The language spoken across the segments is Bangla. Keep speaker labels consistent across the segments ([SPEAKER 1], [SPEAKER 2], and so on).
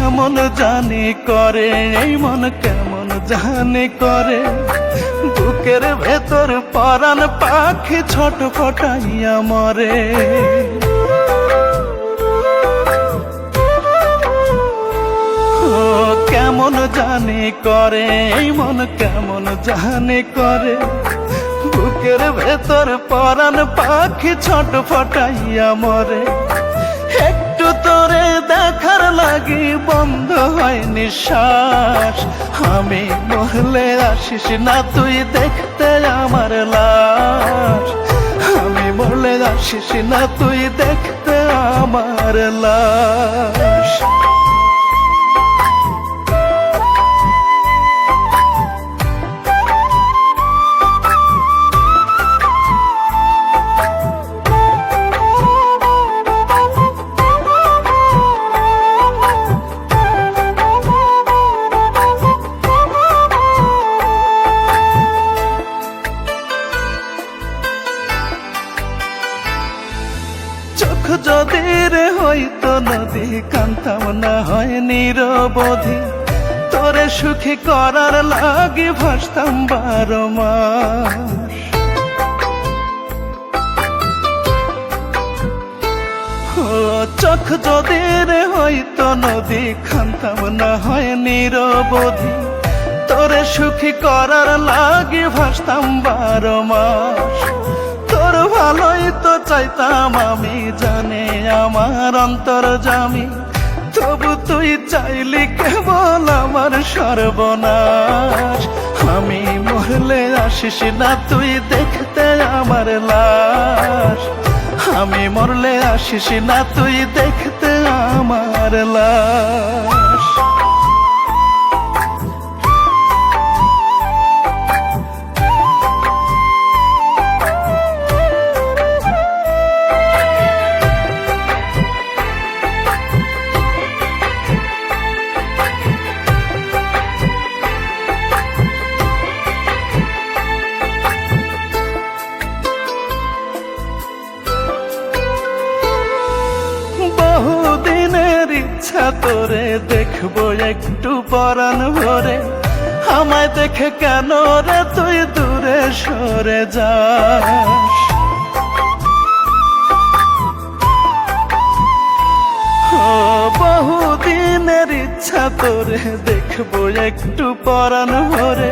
[SPEAKER 1] কেমন জানি করে, এই মন কেমন জানি করে। বুকের ভেতর পরান পাখি ছোট ফটাইয়া মরে কেমন জানি করে, এই মন কেমন জানি করে। বুকের ভেতর পরাণ পাখি ছোট ফটাইয়া মরে। তোরে দেখার লাগি বন্ধ হয় নিঃশ্বাস। আমি মহলে আসিস না, তুই দেখতে আমার লাশ। আমি মরলে আসিস না, তুই দেখতে আমার লাশ। যদি রে হইতো নদী কান্তাম না হয় নিরবধি, তোরে সুখী করার লাগে ভাসতাম বারো চোখ যদি রে হইতো নদী খান্তাম না হয় নিরবধি, তোরে সুখী করার লাগে ভাসতাম বারো মাস। ভালোই তো চাইতাম আমি জানে আমার অন্তর জামি। তবু তুই চাইলি কেবল আমার সর্বনাশ। আমি মরলে আসিস না, তুই দেখতে আমার লাশ। আমি মরলে আসিস না, তুই দেখতে আমার লাশ। তোরে দেখব একটু পরাণ ভরে। আমায় দেখে কেন রে তুই দূরে সরে যাস? বহুদিনের ইচ্ছা তোরে দেখব একটু পরাণ ভরে।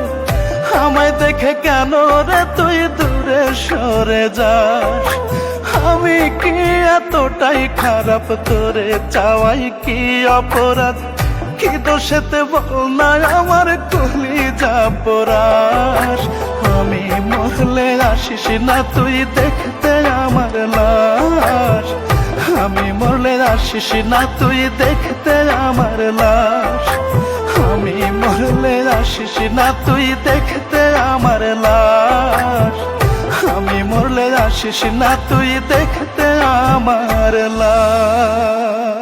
[SPEAKER 1] আমায় দেখে কেন রে তুই দূরে সরে যাস? আমি এতটাই খারাপ, তোরে চাওয়াই কি অপরাধ? কি দোষেতে বল না আমার কলি যা পরাস আমি মরলে আসিস না তুই দেখতে আমার লাশ। আমি মরলে আসিস না তুই দেখতে আমার লাশ। আমি মরলে আসিস না তুই দেখতে আমার লাশ। মরলে আসিস না তুই দেখতে আমার লাশ